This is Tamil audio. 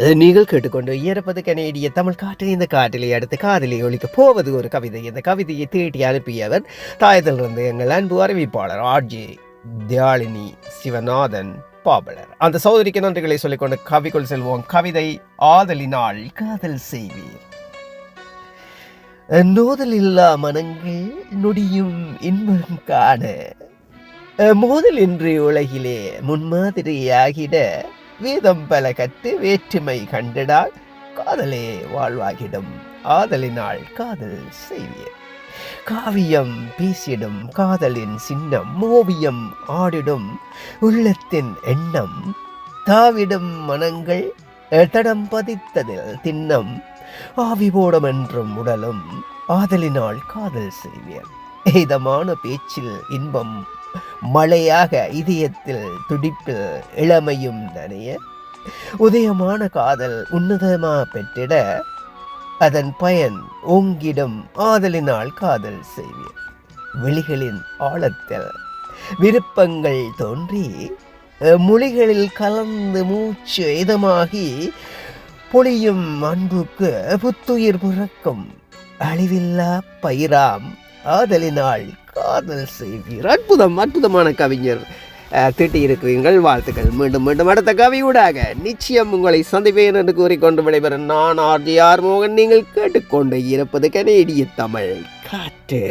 நீங்கள் கேட்டுக்கொண்டு இயறப்பது கனேடிய தமிழ் காற்று. இந்த காட்டிலே அடுத்து காதலி ஒழிக்க போவது ஒரு கவிதை. இந்த கவிதையை தீட்டி அனுப்பியவர் தாயத்திலிருந்து எங்கள் அன்பு அறிவிப்பாளர் ஆர்ஜே தியாளினி சிவநாதன் பாபலர். அந்த சகோதரிக்கு நன்றிகளை சொல்லிக்கொண்டு கவிக்குள் செல்வோம். கவிதை ஆதலினால் காதல் செய்வீர். நோதல் இல்லா மனங்கள் நொடியும் இன்பம் காண. மோதல் இன்று உலகிலே முன்மாதிரியாகிட. வேதம் பல கற்று வேற்றுமை கண்டிடால் காதலே வாழ்வாகிடும். ஆதலினால் காதல் செய்வீர் காவியம் பேசிடும் காதலின் சின்னம் ஓவியம் ஆடிடும். உள்ளத்தின் எண்ணம் தாவிடும் மனங்கள் தடம் பதித்ததில் திண்ணம். ஆவி போடும் என்றும் உடலும் ஆதலினால் காதல் செய்வியர் இதமான பேச்சில் இன்பம் மழையாக இதயத்தில் துடிப்பில் இளமையும் நனைய உதயமான காதல் உன்னதமா பெற்றிட அதன் பயன் உங்கிடம் ஆதலினால் காதல் செய்வீர் விழிகளின் ஆழத்தில் விருப்பங்கள் தோன்றி அஹ், மொழிகளில் கலந்து மூச்சு இதமாகி பொழியும் அன்புக்கு புத்துயிர் பிறக்கும் அழிவில்லா பயிராம் ஆதலினால் காதல் செய்வீர். அற்புதம் அற்புதமான கவிஞர் திட்டியிருக்கிறீர்கள். வாழ்த்துக்கள். மீண்டும் மீண்டும் அடுத்த கவியூடாக நிச்சயம் உங்களை சந்திப்பேன் என்று கூறிக்கொண்டு விடைபெறும் நான் ஆர்ஜி ஆர் மோகன். நீங்கள் கேட்டுக்கொண்டு இருப்பது கனேடிய தமிழ் காற்று.